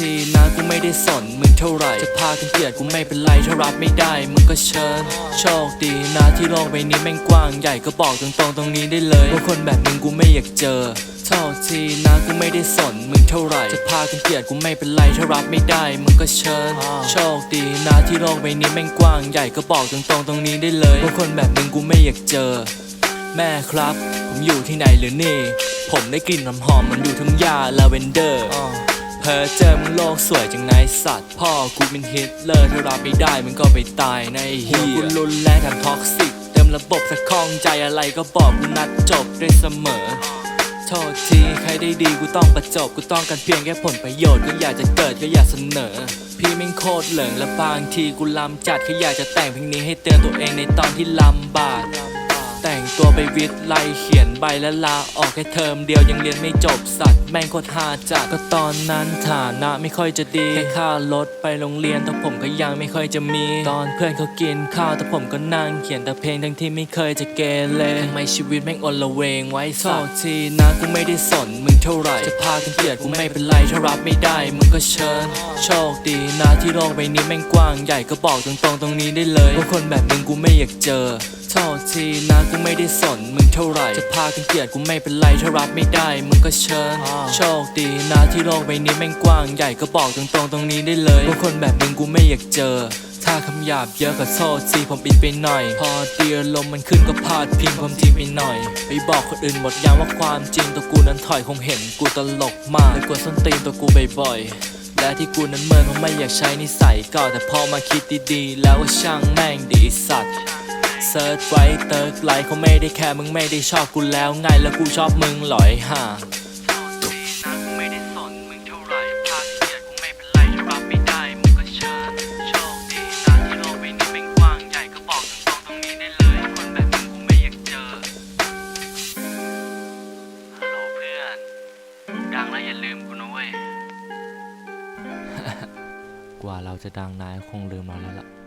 ทีนะกูไม่ได้สนมึงเท่าไหร่ จะพากันเกลียดกูไม่เป็นไรถ้ารับไม่ได้มึงก็เชิญ โชคดีนะที่โลกใบนี้แม่งกว้างใหญ่ก็บอกตรงๆตรงนี้ได้เลยว่าคนแบบมึงกูไม่อยากเจอโทษทีนะกูไม่ได้สนมึงเท่าไหร่ จะพากันเกลียดกูไม่เป็นไรถ้ารับไม่ได้มึงก็เชิญ โชคดีนะที่โลกใบนี้แม่งกว้างใหญ่ก็บอกตรงๆตรงนี้ได้เลยว่าคนแบบมึงกูไม่อยากเจอ แม่ครับ ผมอยู่ที่ไหนหรือนี่ ผมได้กลิ่นหอมๆมันอยู่ทุ่งหญ้าลาเวนเดอร์ อเจอมึงโลกสวยจังนายสัตว์ พ่อกูเป็นฮิตเลอร์ถ้ารับไม่ได้มึงก็ไปตายในเฮียกูรุนแรงแถมท็อกซิก เต็มระบบสะข้องใจอะไรก็บอกกูนัดจบได้เสมอโทษทีใครได้ดีกูต้องประจบกูต้องการเพียงแค่ผลประโยชน์ก็อยากจะเกิดก็อยากเสนอ พี่แม่งโคตรเหลิงและบางทีกูลำจัดแค่อยากจะแต่งเพลงนี้ให้เตือนตัวเองในตอนที่ลำบาก แต่งตัวไปวิทย์ไล่เขียนใบและลาออกแค่เทอมเดียวยังเรียนไม่จบสัตว์แม่งโคตรฮาจัดก็ตอนนั้นฐานะไม่ค่อยจะดีแค่ค่ารถไปโรงเรียนแต่ผมก็ยังไม่ค่อยจะมี ตอนเพื่อนเขากินข้าวแต่ผมก็นั่งเขียนแต่เพลงทั้งที่ไม่เคยจะเกเรทำไมชีวิตแม่งอนละเวงไว้สักทีนะกูไม่ได้สนมึงเท่าไหร่จะพากันเกลียดกูไม่เป็นไรถ้ารับไม่ได้มึงก็เชิญ โชคดีนะที่โลกใบนี้แม่งกว้างใหญ่ก็บอกตรงๆตรงนี้ได้เลยว่าคนแบบมึงกูไม่อยากเจอ โทษทีนะกูไม่ได้สนมึงเท่าไหร่ จะพากันเกลียดกูไม่เป็นไรถ้ารับไม่ได้ มึงก็เชิญ โชคดีนะที่โลกใบนี้แม่งกว้างใหญ่ก็บอกตรงๆตรงนี้ได้เลยว่าคนแบบมึงกูไม่อยากเจอถ้าคำหยาบเยอะก็โทษทีผมปิดไปหน่อย พอเดียวลมมันขึ้นก็พาดพิงผมทิ้งไปหน่อย ไปบอกคนอื่นหมดยังว่าความจริงตัวกูนั้นถอยคงเห็นกูตลกมากเลยกดส้นตีนตัวกูบ่อยๆและที่กูนั้นเมินเพราะไม่อยากใช้นิสัยเก่าแต่พอมาคิดดีๆ แล้วว่าช่างแม่งดีสัตว์ เซิร์ชไว้เติร์กไลค์เขาไม่ได้แคร์มึงไม่ได้ชอบกูแล้วไงแล้วกูชอบมึงหลอยห่าไม่ได้สนมึงเท่าไหร่พาเกียดกูไม่เป็นไรรับไม่ได้มึงก็เชิญโชคดีนะที่โลกใบนี้เป็นกว้างใหญ่ก็บอกตรงๆตรงนี้ได้เลยคนแบบมึงกูไม่อยากเจอฮัลโหลเพื่อนดังแล้วอย่าลืมกูนะเว้ย กว่าเราจะดังนายคงลืมเราแล้วล่ะ